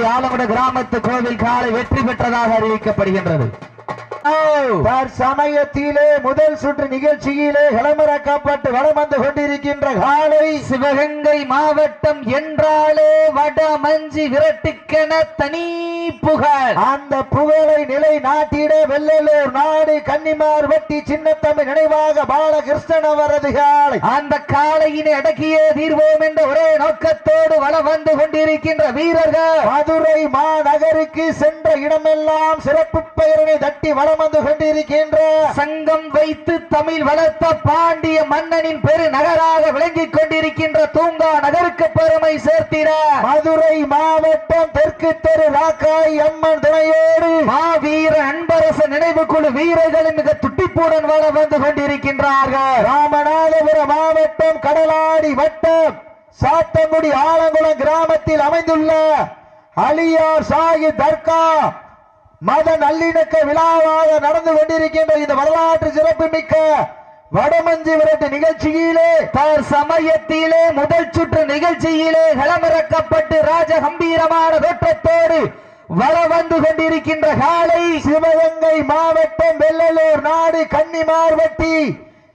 சாத்தங்குடி ஆலமட கிராமத்து கோவில் காலை வெற்றி பெற்றதாக அறிவிக்கப்படுகின்றது. சமயத்திலே முதல் சுற்று நிகழ்ச்சியிலே களமிறக்கப்பட்டு வளம் வந்து கொண்டிருக்கின்ற காலை சிவகங்கை மாவட்டம் என்றாலே வடமஞ்சி விரட்டுக்கென தனி புகழ். அந்த புகழை நிலை நாட்டிட வெள்ளலூர் நாடு கன்னிமார் வெட்டி சின்னத்தம்பி நினைவாக பாலகிருஷ்ணன் அவரது காலை. அந்த காளையினை அடக்கியே தீர்வோம் என்ற ஒரே நோக்கத்தோடு வளம் வந்து கொண்டிருக்கின்ற வீரர்கள். மதுரை மாநகருக்கு சென்ற இடமெல்லாம் சிறப்பு பெயரினை தட்டி வளம் வந்து கொண்டிருக்கின்ற. சங்கம் வைத்து தமிழ் வளர்த்த பாண்டிய மன்னனின் பெரு நகராக விளங்கிக் கொண்டிருக்கின்ற தூங்கா நகருக்கு பெருமை சேர்த்திட. மதுரை மாவட்டம் தெற்கு தெரு தாய் அம்மன் துணையோடு மாவீர அன்பரச நினைவு குழு வீரர்கள் மிக துட்டிப்புடன் வள வந்து கொண்டிருக்கின்றார்கள். ராமநாதபுரம் மாவட்டம் கடலாடி வட்டம் சாத்தங்குடி ஆலங்குளம் கிராமத்தில் அமைந்துள்ள அலியார் சாகி தர்கா மத நல்லிணக்க விழாவாக நடந்து கொண்டிருக்கின்ற இந்த வரலாற்று சிறப்பு மிக்க வடமஞ்சி விரட்டு நிகழ்ச்சியிலே தர் சமயத்திலே முதல் சுற்று நிகழ்ச்சியிலே களமிறக்கப்பட்டு தோற்றத்தோடு வந்து கொண்டிருக்கின்ற காலை சிவகங்கை மாவட்டம் வெள்ளலூர் நாடு கன்னிமார்வட்டி.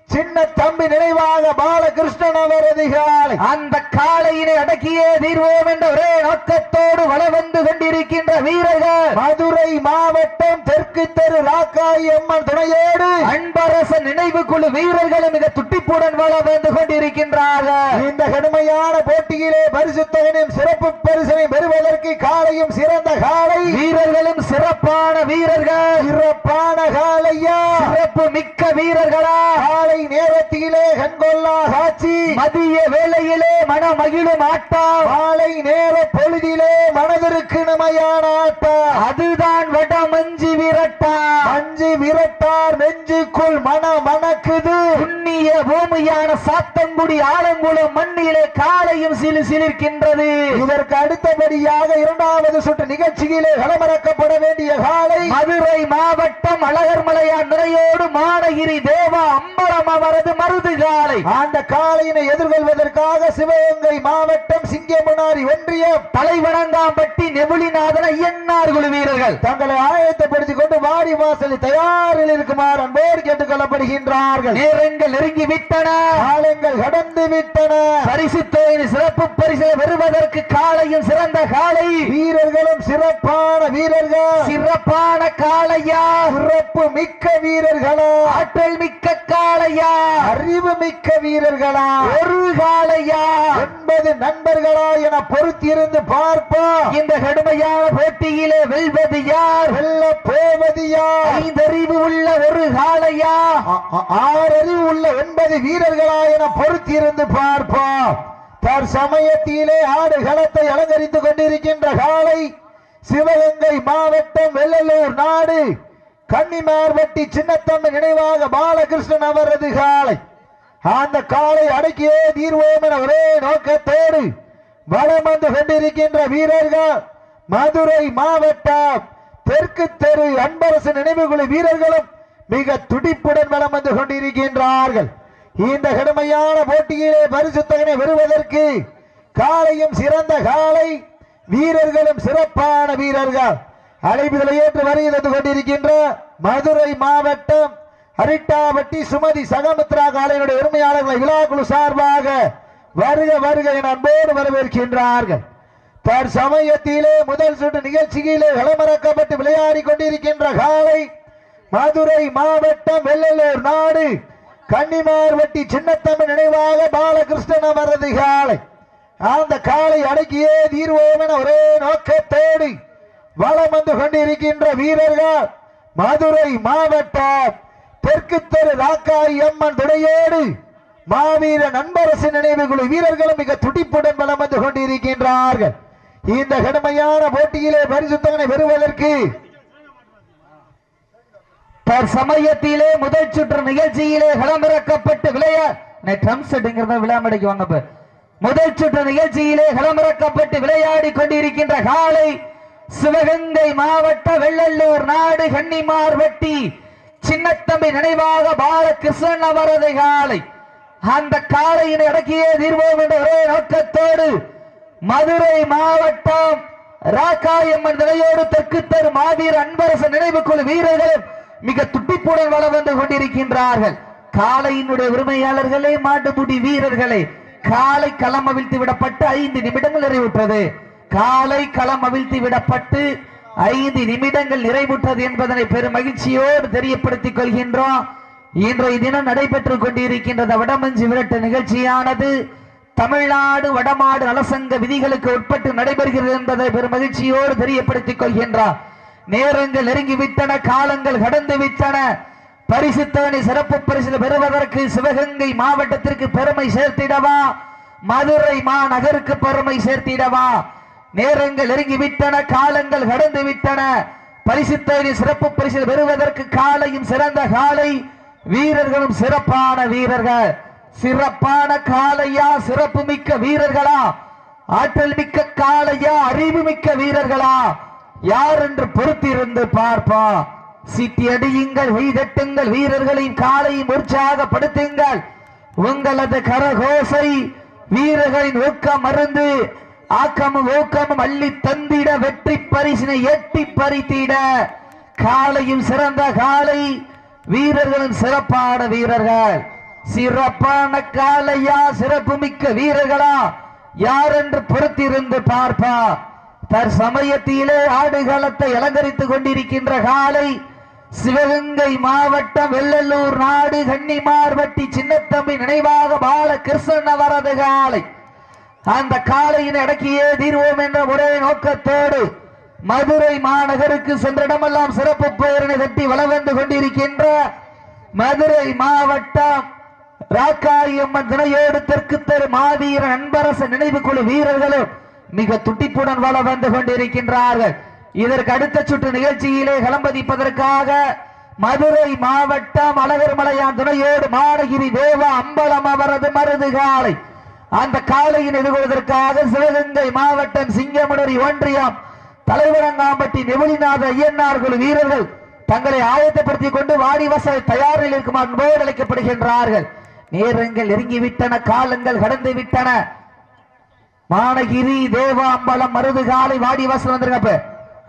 சின்ன தம்பி நினைவாக பாலகிருஷ்ணன் அவரது காலை அந்த காளையினை அடக்கியே தீர்வோம் என்ற ஒரே நோக்கத்தோடு வள வந்து கொண்டிருக்கின்ற வீரர்கள். மதுரை மாவட்டம் தெற்கு தெரு ராக்காயி அம்மன் துணையோடு அன்பரச நினைவு குழு வீரர்களும் மிக துட்டிப்புடன் வள வந்து கொண்டிருக்கின்றார்கள். இந்த கடுமையான போட்டியிலே பரிசுத்தகனும் சிறப்பு பரிசனை பெறுவதற்கு காலையும் சிறந்த காலை வீரர்களும் சிறப்பான வீரர்கள். சிறப்பான காலையா சிறப்பு மிக்க வீரர்களா காலை நேரத்திலே கண்கொள்ளா காட்சி மதிய வேளையிலே மன மகிழும் ஆட்டம் மாலை நேர புண்ணிய சாத்தங்குடி ஆலங்குளம் மண்ணிலே காலையும் சிலு சிலிர்க்கின்றது. இதற்கு அடுத்தபடியாக இரண்டாவது சுற்று நிகழ்ச்சியிலே களமிறக்கப்பட வேண்டிய காலை மதுரை மாவட்டம் அழகர்மலையான் நிறையோடு மானகிரி தேவா அம்பலம் அவரது மருது காலை அந்த காலையினை எதிர்கொள்வதற்காக சிவகங்கை மாவட்டம் சிங்கமுனாரி ஒன்றியம் தலைவணங்காம்பட்டி வீரர்கள் தங்களை ஆயத்தப்படுத்திக் கொண்டு வாடி வாசலில் தயாரில் இருக்குமாறு அன்போடு கேட்டுக் கொள்ளப்படுகின்றார்கள் நேரங்கள் நெருங்கி விட்டன காலங்கள் கடந்து விட்டன பரிசு தொகையின் சிறப்பு பரிசை பெறுவதற்கு காலையும் சிறந்த காலை. வீரர்களும் சிறப்பான வீரர்கள். சிறப்பான காளையா. சிறப்பு மிக்க வீரர்களா. ஆற்றல் மிக்க காளையா. அறிவு மிக்க வீரர்களா. ஒரு காளையா. ஒன்பது நண்பர்களா என பொறுத்திருந்து பார்ப்போம். இந்த கடுமையான போட்டியிலே வெல்வது யார் வெல்ல போவது யார் ஐந்தறிவு உள்ள ஒரு காளையா? ஆறறிவு உள்ள ஒன்பது வீரர்களா என பொறுத்திருந்து பார்ப்போம். தற்சமயத்திலே ஆடு களத்தை அலங்கரித்துக் கொண்டிருக்கின்ற காலை சிவகங்கை மாவட்டம் வெள்ளலூர் நாடு. கன்னிமார்வட்டி சின்னத்தம்மன் நினைவாக பாலகிருஷ்ணன் அவரது காலை அந்த காலை அடக்கியே தீர்வோம் என ஒரே நோக்கத்தோடு வலம் வந்து கொண்டிருக்கின்ற வீரர்கள். மதுரை மாவட்டம் தெற்கு தெரு அன்பரசு நினைவுகுழு வீரர்களும் மிக துடிப்புடன் வளம் வந்து கொண்டிருக்கின்றார்கள். இந்த கடுமையான போட்டியிலே பரிசுத்தகனை பெறுவதற்கு காலையும் சிறந்த காலை வீரர்களும் சிறப்பான வீரர்கள். அழைப்புதலை ஏற்று வருகிறது கொண்டிருக்கின்ற மதுரை மாவட்டம் அரிட்டாபட்டி சுமதி சகமித்ரா காலையினுடைய உரிமையாளர்களை விழாக்குழு சார்பாக வருக வருக என அன்போடு வரவேற்கின்றார்கள். தற்சமயத்திலே முதல் சுற்று நிகழ்ச்சியிலே களமிறக்கப்பட்டு விளையாடி கொண்டிருக்கின்ற காலை மதுரை மாவட்டம் வெள்ளலூர் நாடு. கன்னிமார்வட்டி சின்னத்தம்மன் நினைவாக பாலகிருஷ்ணன் அவரது காலை. அந்த காலை அடக்கியே தீர்வோம் என ஒரே நோக்கத்தோடு வளம் வந்து கொண்டிருக்கின்ற வீரர்கள் மதுரை மாவட்டம் தெற்கு தெரு ராக்காய் அம்மன் துணையோடு மாவீர நண்பரசு நினைவுகுழு வீரர்களும் மிக துடிப்புடன் வளம் வந்து கொண்டிருக்கின்றார்கள். இந்த கடுமையான போட்டியிலே பரிசுத்தவனை பெறுவதற்கு தற்சமயத்திலே முதல் சுற்று நிகழ்ச்சியிலே களமிறக்கப்பட்டு விளையா ட்ரம் விளையாமடைக்கு வாங்க முதல் சுற்று நிகழ்ச்சியிலே களமிறக்கப்பட்டு விளையாடி கொண்டிருக்கின்ற காலை சிவகங்கை மாவட்ட வெள்ளல்லூர் நாடு கன்னிமார் வெட்டி. சின்னத்தம்பி நினைவாக பாலகிருஷ்ணன் அவரது காலை. அந்த காலையினை அடக்கியே தீர்வோம் என்ற ஒரே நோக்கத்தோடு மதுரை மாவட்டம் ராக்காயம்மன் நிலையோடு தெற்கு தரு மாவீர அன்பரசு நினைவு குழு வீரர்களும் மிக துட்டிப்புடன் வள வந்து கொண்டிருக்கின்றார்கள். காலையினுடைய உரிமையாளர்களே மாட்டுமுடி வீரர்களே காலை களம் அவிழ்த்து விடப்பட்டு ஐந்து நிமிடங்கள் நிறைவுற்றது. காலை களம் அவிழ்த்து விடப்பட்டு ஐந்து நிமிடங்கள் நிறைவுற்றது என்பதனை பெரும் மகிழ்ச்சியோடு தெரியப்படுத்திக் கொள்கின்றோம். இன்றைய தினம் நடைபெற்றுக் கொண்டிருக்கின்றது விடமஞ்சு விரட்டு நிகழ்ச்சியானது. தமிழ்நாடு வடமாடு நலசங்க விதிகளுக்கு உட்பட்டு நடைபெறுகிறது என்பதை பெரும் மகிழ்ச்சியோடு தெரியப்படுத்திக் கொள்கின்றார். நேரங்கள் நெருங்கிவிட்டன காலங்கள் கடந்து விட்டன பரிசுத்தவனை சிறப்பு பரிசு பெறுவதற்கு சிவகங்கை மாவட்டத்திற்கு பெருமை சேர்த்திடவா? மதுரை மாநகருக்கு பெருமை சேர்த்திடவா? நேரங்கள் நெருங்கி விட்டன காலங்கள் கடந்து விட்டன பரிசுத்தவனை சிறப்பு பரிசு பெறுவதற்கு காலையும் சிறந்த காலை வீரர்களும் சிறப்பான வீரர்கள். சிறப்பான காலையா சிறப்பு மிக்க வீரர்களா? ஆற்றல் மிக்க காளையா அறிவு மிக்க வீரர்களா? யார் என்று பொறுத்திருந்து பார்ப்பா. சிட்டி அடியுங்கள் வீரர்களின் காலையும் உற்சாகப்படுத்துங்கள் உங்களது கரகோசை வீரர்களின் ஊக்கம் மருந்து ஆக்கமும் ஊக்கமும் அள்ளி தந்திட வெற்றி பரிசினை எட்டி பறித்திட. காலையும் சிறந்த காலை வீரர்களும் சிறப்பான வீரர்கள். சிறப்பான காலையா சிறப்பு மிக்க வீரர்களா? யார் என்று பொறுத்திருந்து பார்ப்பா? தற்சமயத்திலே ஆடுகளத்தை அலங்கரித்துக் கொண்டிருக்கின்ற காலை சிவகங்கை மாவட்டம் வெள்ளலூர் நாடு கன்னிமார்வட்டி சின்னத்தம்பி நினைவாக பாலகிருஷ்ணன் அவரது காலை அந்த காலையின் அடக்கியே தீர்வோம் என்ற ஒரே நோக்கத்தோடு மதுரை மாநகருக்கு சென்றிடமெல்லாம் சிறப்பு பேரணி தட்டி வளவந்து கொண்டிருக்கின்ற மதுரை மாவட்டம் ராக்காரியம்மன் துணையோடு தெற்கு தெரு மாவீர அன்பரச நினைவு குழு வீரர்களும் மிக துட்டிப்புடன் வள வந்து கொண்டிருக்கின்றார்கள். இதற்கு அடுத்த சுற்று நிகழ்ச்சியிலே களம்பதிப்பதற்காக மதுரை மாவட்டம் அழகர் மலையான் துணையோடு மானகிரி தேவா அம்பலம் அவரது மருது காலை. அந்த காலையின் எதிர்கொள்வதற்காக சிவகங்கை மாவட்டம் சிங்கமுனரி ஒன்றியம் தலைவரங்காம்பட்டி நெவிலிநாத ஐயன்னார் குழு வீரர்கள் தங்களை ஆயத்தப்படுத்திக் கொண்டு வாடிவாசல் தயாரில் இருக்குமாறு அழைக்கப்படுகின்றார்கள். நேரங்கள் நெருங்கிவிட்டன காலங்கள் கடந்து விட்டன மானகிரி தேவாம்பலம் மருது காலை வாடிவாசல் வந்திருக்கப்ப.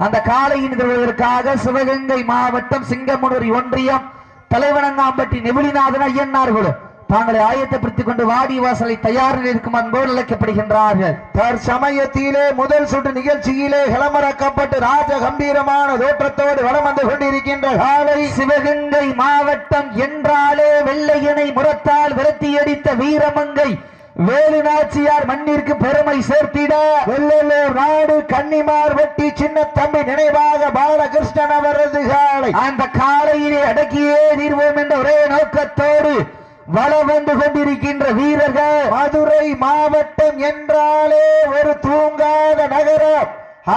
அந்த காலையின் எதிர்கொள்வதற்காக சிவகங்கை மாவட்டம் சிங்கமுனரி ஒன்றியம் தலைவனங்காம்பட்டி நெவிலிநாதன் ஐயன்னார் குழு. தாங்களை ஆயத்தப்படுத்திக் கொண்டு வாடி வாசலை தயாரில் இருக்கும் அன்போடு அழைக்கப்படுகின்றார்கள் தற்சமயத்திலே முதல் சுற்று நிகழ்ச்சியிலே கிளம்பரக்கப்பட்டு ராஜ கம்பீரமான தோற்றத்தோடு வலம் வந்து கொண்டிருக்கின்ற காலை சிவகங்கை மாவட்டம் என்றாலே வெள்ளையனை முரத்தால் விரட்டியடித்த வீரமங்கை. வேலுநாச்சியார் மண்ணிற்கு பெருமை சேர்த்திட. வெள்ளலூர் நாடு கன்னிமார் வெட்டி சின்ன தம்பி நினைவாக பாலகிருஷ்ணன் அவரது காலை. அந்த காலையிலே அடக்கியே தீர்வோம் என்ற ஒரே நோக்கத்தோடு வலம் வந்து கொண்டிருக்கின்ற வீரர்கள் மதுரை மாவட்டம் என்றாலே ஒரு தூங்காத நகரம்.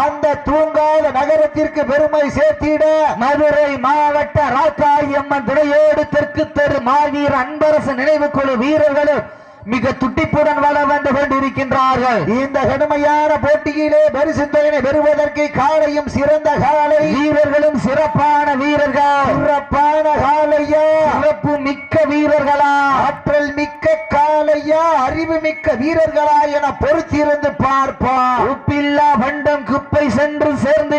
அந்த தூங்காத நகரத்திற்கு பெருமை சேர்த்திட மதுரை மாவட்ட ராக்காயம்மன் துணையோடு தெற்கு தெரு மாவீர அன்பரசு நினைவு குழு வீரர்களும் மிக துட்டிப்புடன் வளம் வந்து கொண்டிருக்கின்றார்கள் இந்த கடுமையான போட்டியிலே பரிசு தொகையினை பெறுவதற்கு காலையும் சிறந்த காலை. வீரர்களும் சிறப்பான வீரர்கள். சிறப்பான மிக்க வீரர்களா என பொறுத்திருந்து பார்ப்பா உப்பில்லா பண்டம் குப்பை சென்று சேர்ந்து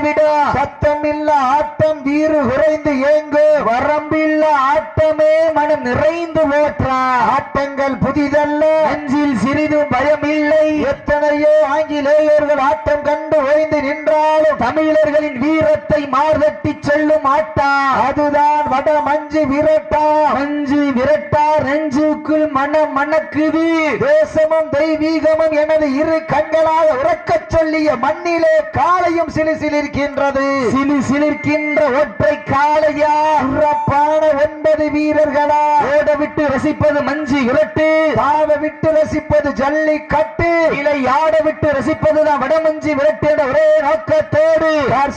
சத்தம் ஆட்டம் வீறு குறைந்து ஏங்கு? வரம்பில்ல ஆட்டமே மனம் நிறைந்து ஓற்றா ஆட்டங்கள் புதிதல்ல. நெஞ்சில் சிறிதும் பயம் இல்லை எத்தனையோ ஆங்கிலேயர்கள் ஆட்டம் கண்டு ஓய்ந்து நின்றாலும் தமிழர்களின் வீரத்தை மார்தட்டி செல்லும் ஆட்டா? அதுதான் வட மஞ்சு விரட்டா. மஞ்சு விரட்டா நெஞ்சுக்குள் மனம் மணக்குது. தேசமும் தெய்வீகமும் எனது இரு கண்களாக உறக்கச் சொல்லிய மண்ணிலே காலையும் சிலிசிலிருக்கின்றது. சிலி சிலிர்க்கின்ற ஒற்றை காளையா? சிறப்பான ஒன்பது வீரர்களா? ஓட விட்டு ரசிப்பது மஞ்சு விரட்டு தாவ விட்டு ரசிப்பது ஜல்லிக்கட்டு. இலை ஆட விட்டு ரசிப்பதுதான் வடமஞ்சி விரட்டு என்ற ஒரே நோக்கத்தோடு.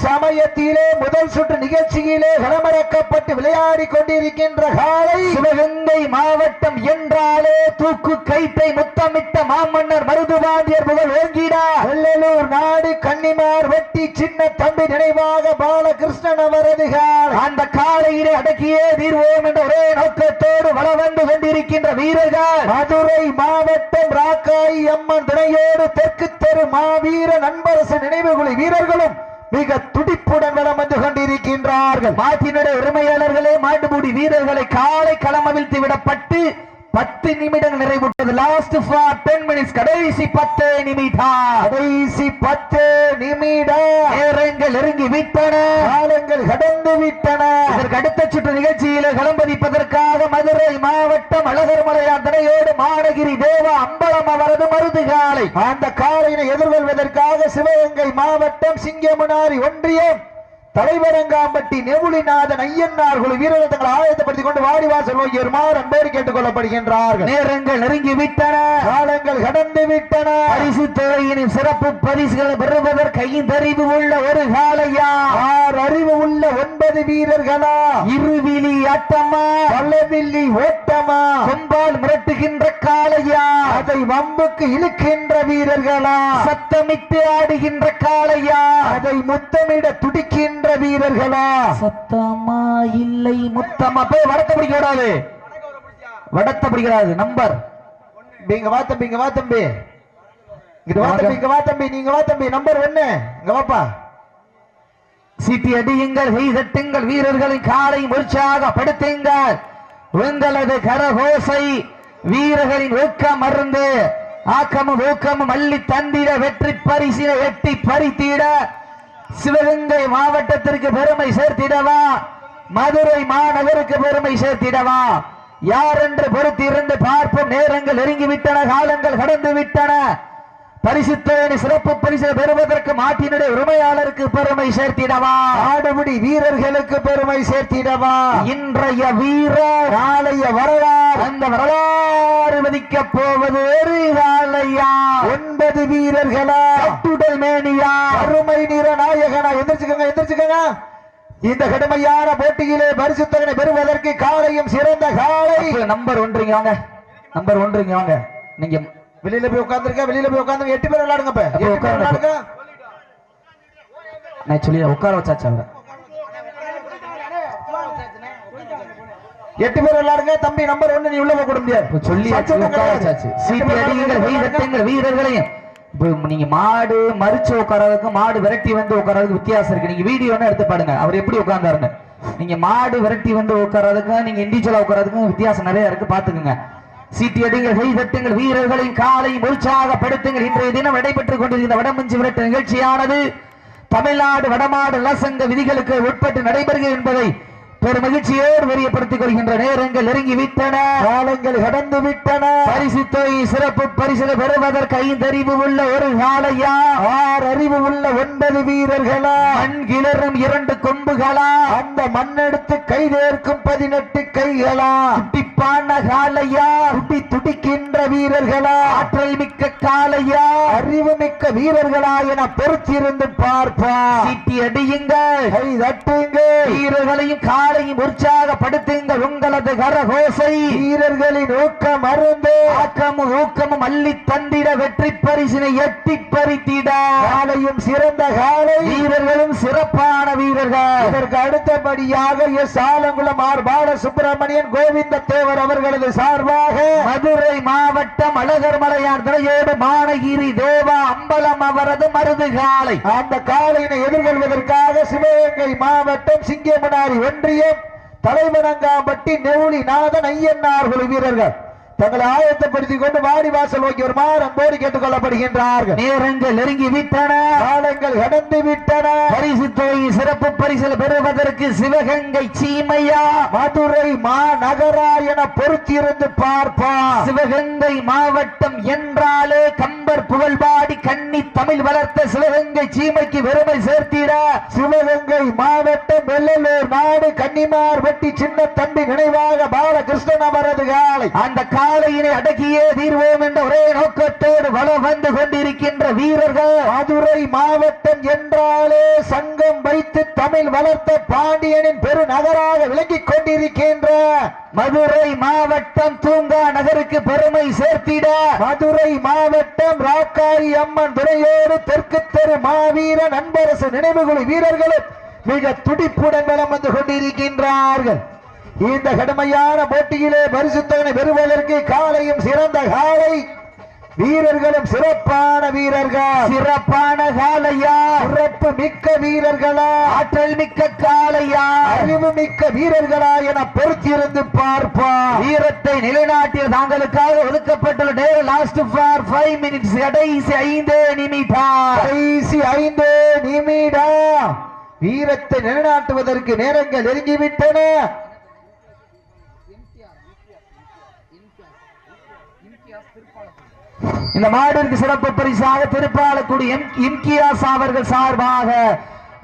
சமயத்திலே முதல் சுற்று நிகழ்ச்சியிலே களமிறக்கப்பட்டு விளையாடி கொண்டிருக்கின்ற காலை சிவகங்கை மாவட்டம் என்றாலே தூக்கு கைத்தை முத்தமிட்ட மாமன்னர் மருதுபாண்டியர் ஓங்கிடா வெள்ளலூர் நாடு கன்னிமார் வெட்டி சின்ன தம்பி நினைவாக பாலகிருஷ்ணன் அவரது காலை அந்த காலையிலே அடக்கியே தீர்வோம் என்ற ஒரே நோக்கத்தோடு வளம் வந்து கொண்டிருக்கின்ற வீரர்கள். மதுரை மாவட்டம் ராக்காய் அம்மன் துணையோடு தெற்கு தெரு மாவீர நண்பரசு நினைவுகுழி வீரர்களும் மிக துடிப்புடன் வலம் வந்து கொண்டிருக்கின்றார்கள். மாட்டினுடைய உரிமையாளர்களே மாட்டுப்பூடி வீரர்களை காலை களமவிழ்த்து விடப்பட்டு பத்து நிமிடங்கள் நிறைவுற்றது. லாஸ்ட் ஃபார் டென் மினிட்ஸ் கடைசி பத்து நிமிடம். கடைசி பத்து நிமிடம். நேரங்கள் நெருங்கி விட்டன. காலங்கள் கடந்து விட்டன. இதற்கு அடுத்த சுற்று நிகழ்ச்சியில களம்பதிப்பதற்காக மதுரை மாவட்டம் அழகர் மலையாத்தனையோடு மாநகிரி தேவா அம்பலம் அவரது மருது காலை அந்த காலையினை எதிர்கொள்வதற்காக சிவகங்கை மாவட்டம் சிங்கமுனாரி ஒன்றியம். தலைவரங்காம்பட்டி நெவுளிநாதன் ஐயன்னார் குழு வீரர்கள் தங்களை ஆயத்தப்படுத்திக் கொண்டு வாடிவாசல் நோக்கி வருமாறு அன்போடு கேட்டுக் கொள்ளப்படுகின்றார்கள் நேரங்கள் நெருங்கி விட்டன காலங்கள் கடந்து விட்டன பரிசு தொகையினின் சிறப்பு பரிசுகளை பெறுவதற்கு ஐந்தறிவு உள்ள ஒரு காலையா ஆறு அறிவு உள்ள ஒன்பது வீரர்களா? இருவிழி ஆட்டமா? பல்லவில்லி ஓட்டமா? கொம்பால் மிரட்டுகின்ற காளையா? அதை வம்புக்கு இழுக்கின்ற வீரர்களா? சத்தமிட்டு ஆடுகின்ற காளையா? அதை முத்தமிட துடிக்கின்ற வீரர்களா? சத்தமா இல்லை முத்தமா? போய் வடத்த பிடிக்க கூடாது வடத்த பிடிக்கிறாது நம்பர். இங்க வா தம்பி இங்க வா தம்பி. இங்க வா தம்பி இங்க வா தம்பி நீங்க வா தம்பி. நம்பர் ஒண்ணு இங்க வாப்பா. சீட்டி அடியுங்கள் செய்தட்டுங்கள் வீரர்களின் காலை உற்சாகப்படுத்துங்கள் உங்களது கரகோசை வீரர்களின் ஊக்கம் மருந்து ஆக்கமும் ஊக்கமும் அள்ளி தந்திட வெற்றி பரிசினை எட்டி பறித்திட. சிவகங்கை மாவட்டத்திற்கு பெருமை சேர்த்திடவா? மதுரை மாநகருக்கு பெருமை சேர்த்திடவா? யார் என்று பொறுத்திருந்து பார்ப்போம். நேரங்கள் நெருங்கி விட்டன காலங்கள் கடந்து விட்டன பரிசுத்தேனி சிறப்பு பரிசு பெறுவதற்கு மாட்டினுடைய உரிமையாளருக்கு பெருமை சேர்த்திடவா? ஆடுபடி வீரர்களுக்கு பெருமை சேர்த்திடவா? இன்றைய வீரர் நாளைய வரலாறு. அந்த வரலாறு மதிக்கப் போவது காலையா ஒன்பது வீரர்களா? கட்டுடல் மேனியா? அருமை நிற நாயகனா? எந்திரிச்சுக்கங்க எந்திரிச்சுக்கங்க. இந்த கடுமையான போட்டியிலே பரிசுத்தகனை பெறுவதற்கு காலையும் சிறந்த காலை. நம்பர் ஒன்றுங்க வாங்க. நம்பர் ஒன்றுங்க வாங்க. நீங்க வெளியில போய் உட்கார்ந்துருக்க வெளியில போய் உட்கார்ந்து எட்டு பேர் விளையாடுங்க இப்ப. உட்காருங்க. விளையாடுங்க. நான் சொல்லி உட்கார வச்சாச்சு அவரை. எட்டு பேர் விளையாடுங்க தம்பி நம்பர் ஒண்ணு நீ உள்ள போக முடியாது. சொல்லி உட்கார. வச்சாச்சு சீட்டி. வீரத்துங்கள் வீரர்களையும். இப்ப நீங்க மாடு மறிச்சு உட்காரதுக்கும் மாடு விரட்டி வந்து உட்காரதுக்கு வித்தியாசம் இருக்கு. நீங்க வீடியோன்னு எடுத்து பாருங்க. அவர் எப்படி உட்கார்ந்தாருன்னு. நீங்க மாடு விரட்டி வந்து உட்காரதுக்கும் நீங்க இண்டிவிஜுவலா உட்காரதுக்கும் வித்தியாசம் நிறைய இருக்கு. பாத்துக்குங்க சீட்டி கைதட்டுங்கள் வீரர்களின் காலை உற்சாகப்படுத்துங்கள் இன்றைய தினம் நடைபெற்றுக் கொண்டிருந்த வடமஞ்சி விரட்டு நிகழ்ச்சியானது தமிழ்நாடு வடமாடு நலசங்க விதிகளுக்கு உட்பட்டு நடைபெறுகிறது என்பதை பெரும் மகிழ்ச்சியோடு தெரியப்படுத்திக் கொள்கின்ற நேரங்கள் நெருங்கி விட்டன. காலங்கள் கடந்து விட்டன. பரிசு தொகை சிறப்பு பரிசு பெறுவதற்கு ஐந்தறிவு உள்ள ஒரு காலையா ஆறு அறிவு உள்ள ஒன்பது வீரர்களா? மண் கிளறும் இரண்டு கொம்புகளா? அந்த மண்ணெடுத்து கைதேர்க்கும் பதினெட்டு கைகளா? துடிப்பான காலையா துடி துடிக்கின்ற வீரர்களா ஆற்றல் மிக்க காலையா அறிவு மிக்க வீரர்களா என பொறுத்திருந்து பார்ப்பா. சீட்டி அடியுங்க. தட்டுங்க. வீரர்களையும் காலையும் உற்சாகப்படுத்துங்க உங்களது கரகோசை. வீரர்களின் ஊக்கம் அருந்து ஆக்கமும் ஊக்கமும் அள்ளி தந்திட வெற்றி பரிசினை எட்டி பறித்திட. காலையும் சிறந்த காலை. வீரர்களும் சிறப்பான வீரர்கள். இதற்கு அடுத்தபடியாக எஸ் ஆலங்குளம் ஆர் பால சுப்பிரமணியன் கோவிந்த தேவர் அவர்களது சார்பாக மதுரை மாவட்டம் அழகர் மலையார் திரையோடு மானகிரி தேவா அம்பலம் அவரது மருது காலை. அந்த காலையினை எதிர்கொள்வதற்காக சிவகங்கை மாவட்டம் சிங்கமனாரி ஒன்றியம் தலைவனங்காம்பட்டி நெவுளிநாதன் ஐயன்னார்கள் ஐயன்னார் வீரர்கள். தங்களை ஆயத்தப்படுத்திக் கொண்டு வாடி வாசல் நோக்கி வருமாறு அன்போடு கேட்டுக் கொள்ளப்படுகின்றார்கள் நேரங்கள் நெருங்கி விட்டன. காலங்கள் கடந்து விட்டன. பரிசு தொகை சிறப்பு பரிசில் பெறுவதற்கு சிவகங்கை சீமையா. மதுரை மாநகரா என பொறுத்திருந்து பார்ப்பா சிவகங்கை மாவட்டம் என்றாலே கம்பர் புகழ்பாடி கன்னி தமிழ் வளர்த்த சிவகங்கை சீமைக்கு பெருமை சேர்த்திட சிவகங்கை மாவட்டம் வெள்ளலூர் நாடு கன்னிமார் வெட்டி சின்ன தம்பி நினைவாக பாலகிருஷ்ணன் அவரது காலை. அந்த காலையினை அடக்கியே தீர்வோம் என்ற ஒரே நோக்கத்தோடு வளம் வந்து கொண்டிருக்கின்ற வீரர்கள் மதுரை மாவட்டம் என்றாலே சங்கம் வைத்து தமிழ் வளர்த்த பாண்டியனின் பெருநகராக விளங்கிக் கொண்டிருக்கின்ற மதுரை மாவட்டம் தூங்கா நகருக்கு பெருமை சேர்த்திட மதுரை மாவட்டம் ராக்காரி அம்மன் துறையோடு தெற்கு தெரு மாவீர நண்பரசு நினைவுகளை வீரர்களும் மிக துடிப்புடன் வளம் வந்து கொண்டிருக்கின்றார்கள். இந்த கடுமையான போட்டியிலே பரிசுத்தவனை பெறுவதற்கு காலையும் சிறந்த காலை. வீரர்களும் சிறப்பான வீரர்கள். சிறப்பான காலையா? சிறப்பு மிக்க வீரர்களா? ஆற்றல் மிக்க காலையா? அறிவு மிக்க வீரர்களா என பொறுத்திருந்து பார்ப்பார் வீரத்தை நிலைநாட்டிய தாங்களுக்காக ஒதுக்கப்பட்டுள்ள நேரம் லாஸ்ட் ஃபார் ஃபைவ் மினிட்ஸ் கடைசி ஐந்து நிமிடம் கடைசி ஐந்து நிமிடம் வீரத்தை நிலைநாட்டுவதற்கு நேரங்கள் நெருங்கிவிட்டன. இந்த மாடிற்கு சிறப்பு பரிசாக திருப்பாலக்குடி இம்கியாஸ் அவர்கள் சார்பாக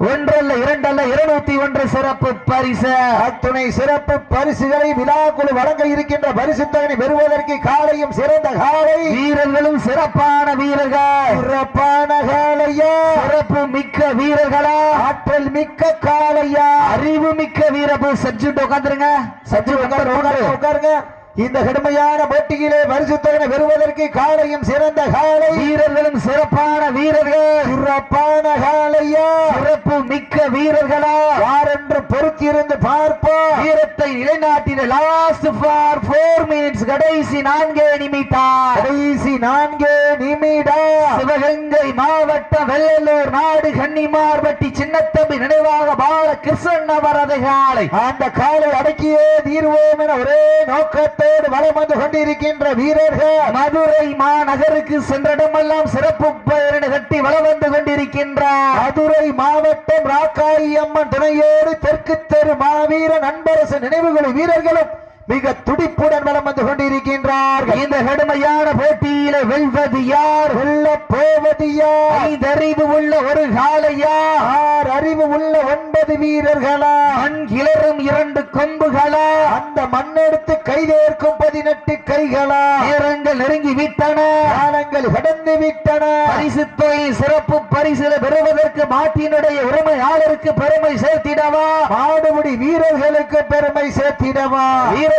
ஒன்றல்ல இரண்டல்ல இருநூத்தி ஒன்று சிறப்பு பரிசு. அத்துணை சிறப்பு பரிசுகளை விழாக்குழு வழங்க இருக்கின்ற பரிசுத்தகனை பெறுவதற்கு காலையும் சிறந்த காலை. வீரர்களும் சிறப்பான வீரர்கள். சிறப்பான காலையா? சிறப்பு மிக்க வீரர்களா? ஆற்றல் மிக்க காலையா? அறிவு மிக்க வீரப்பு சச்சு உட்காந்துருங்க சச்சு உட்காரு உட்காரு உட்காருங்க. இந்த கடுமையான போட்டியிலே பரிசுத்தகனை பெறுவதற்கு காலையும் சிறந்த காலை. வீரர்களும் சிறப்பான வீரர்கள். சிறப்பான காலையா. சிறப்பு மிக்க வீரர்களா. யாரென்று பொறுத்திருந்து பார்ப்போம். வீரத்தை நிலைநாட்டின லாஸ்ட் ஃபார் போர் மினிட்ஸ் கடைசி நான்கே நிமிடம் கடைசி நான்கு நிமிடம் சிவகங்கை மாவட்டம் வெள்ளலூர் நாடு கன்னிமார்பட்டி சின்னத்தம்பி நினைவாக பாலகிருஷ்ணன் அவரது காலை. அந்த காலை அடக்கியே தீர்வோம் என ஒரே நோக்கத்தோடு வலம் வந்து கொண்டிருக்கின்ற வீரர்கள். மதுரை மாநகருக்கு சென்றடமெல்லாம் சிறப்பு பெயரினை கட்டி வளம் வந்து கொண்டிருக்கின்றார். மதுரை மாவட்டம் ராக்காயி அம்மன் துணையோடு தெற்கு தெரு மாவீர நண்பரசு நினைவுகளை வீரர்களும் மிக துடிப்புடன் வலம் வந்து கொண்டிருக்கின்றார்கள். இந்த கடுமையான போட்டியில வெல்வது யார்? வெல்ல போவது யார்? ஐந்தறிவு உள்ள ஒரு காலையா ஆறு அறிவு உள்ள ஒன்பது வீரர்களா? மண் கிளறும் இரண்டு கொம்புகளா? அந்த மண்ணெடுத்து கைதேர்க்கும் பதினெட்டு கைகளா? நேரங்கள் நெருங்கி விட்டன. காலங்கள் கடந்து விட்டன. பரிசு தொகை சிறப்பு பரிசில பெறுவதற்கு மாட்டினுடைய உரிமையாளருக்கு பெருமை சேர்த்திடவா? மாடுபிடி வீரர்களுக்கு பெருமை சேர்த்திடவா?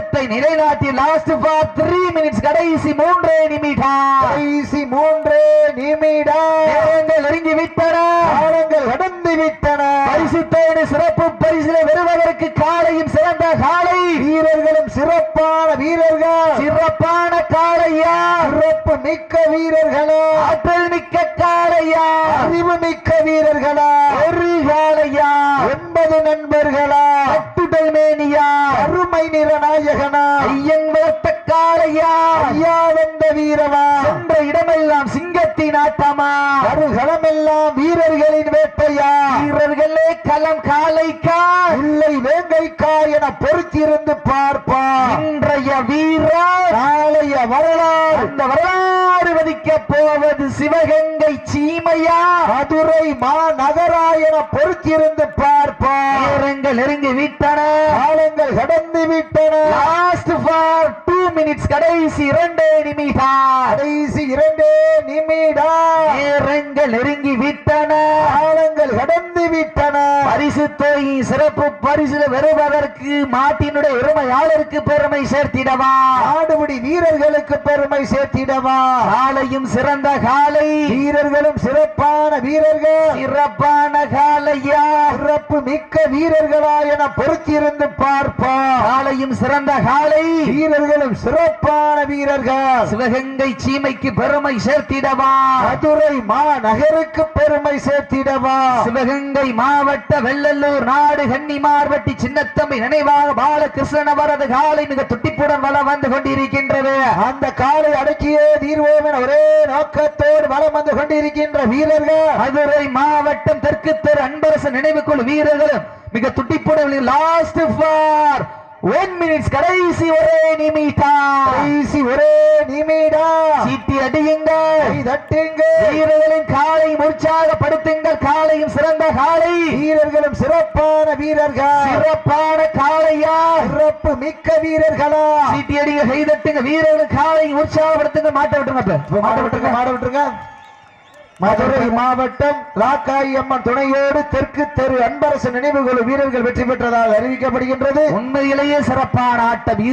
வீரத்தை நிலைநாட்டி லாஸ்ட் ஃபார் த்ரீ மினிட்ஸ் கடைசி மூன்றே நிமிடம் கடைசி மூன்று நிமிடம் நேரங்கள் நெருங்கி விட்டன காலங்கள் கடந்து விட்டன பரிசுத்தோடு சிறப்பு பரிசில பெறுவதற்கு காலையும் சிறந்த காலை. வீரர்களும் சிறப்பான வீரர்கள். சிறப்பான காளையா சிறப்பு மிக்க வீரர்களா? ஆற்றல் மிக்க காளையா அறிவு மிக்க வீரர்களா? ஒரு காளையா ஒன்பது நண்பர்களா? கட்டுடல் மேனியா? அருமை நிற நாயகனா ஐயன் காளையா ஐயா வந்த வீரவா? சென்ற இடமெல்லாம் சிங்கத்தின் ஆட்டமா? மறுகளமெல்லாம் வீரர்களின் வேட்டையா? வீரர்களே களம் காளைக்கா இல்லை வேங்கைக்கா என பொறுத்திருந்து பார்ப்பார். இன்றைய வீரர் நாளைய வரலாறு. அந்த வரலாறு போவது சிவகங்கை சீமையா மதுரை மாநகரா என பொறுத்திருந்து நேரங்கள் நெருங்கி விட்டன காலங்கள் கடந்து விட்டன லாஸ்ட் ஃபார் டூ மினிட்ஸ் கடைசி இரண்டே நிமிடம் கடைசி இரண்டே நிமிடம் நேரங்கள் நெருங்கி விட்டன காலங்கள் கடந்து விட்டன பரிசு தொகை சிறப்பு பரிசுல பெறுவதற்கு மாட்டினுடைய உரிமையாளருக்கு பெருமை சேர்த்திடவா? ஆடுபிடி வீரர்களுக்கு பெருமை சேர்த்திடவா? காலையும் சிறந்த காலை. வீரர்களும் சிறப்பான வீரர்கள். சிறப்பான காலையா? சிறப்பு மிக்க வீரர்களா என பொறுத்திருந்து பார்ப்பார் காலையும் சிறந்த காலை. வீரர்களும் சிறப்பான வீரர்கள். சிவகங்கை சீமைக்கு பெருமை சேர்த்திடவா? மதுரை மாநகருக்கு பெருமை சேர்த்திடவா? சிவகங்கை மாவட்ட வெள்ளல்லூர் நாடு கன்னிமார்வட்டி சின்னத்தம்பி நினைவாக பாலகிருஷ்ணன் அவரது காலை மிக துட்டிப்புடன் வலம் வந்து கொண்டிருக்கின்றது. அந்த காலை அடக்கியே தீர்வோம் என ஒரே நோக்கத்தோடு வலம் வந்து கொண்டிருக்கின்ற வீரர்கள் மதுரை மாவட்டம் தெற்கு தெரு அன்பரசு நினைவுக்குள் வீரர்களும் மிக துட்டிப்புடன் லாஸ்ட் ஃபார் ஒன் மினிட்ஸ் கடைசி ஒரே நிமிடம். கடைசி ஒரே நிமிடம். சீட்டி அடியுங்கள். கை தட்டுங்க வீரர்களின் காலை உற்சாகப்படுத்துங்கள். காலையும் சிறந்த காலை. வீரர்களும் சிறப்பான வீரர்கள். சிறப்பான காளையா? சிறப்பு மிக்க வீரர்களா? சீட்டி அடிங்க கைதட்டுங்க வீரர்கள் காலை உற்சாகப்படுத்துங்க மாட்ட விட்டுருங்க இப்ப. மாட விட்டுருங்க மாட விட்டுருங்க. மதுரை மாவட்டம் ராக்காயி அம்மன் துணையோடு தெற்கு தெரு அன்பரசு நினைவுகள் வீரர்கள் வெற்றி பெற்றதாக அறிவிக்கப்படுகின்றது. உண்மையிலேயே சிறப்பான ஆட்டம்.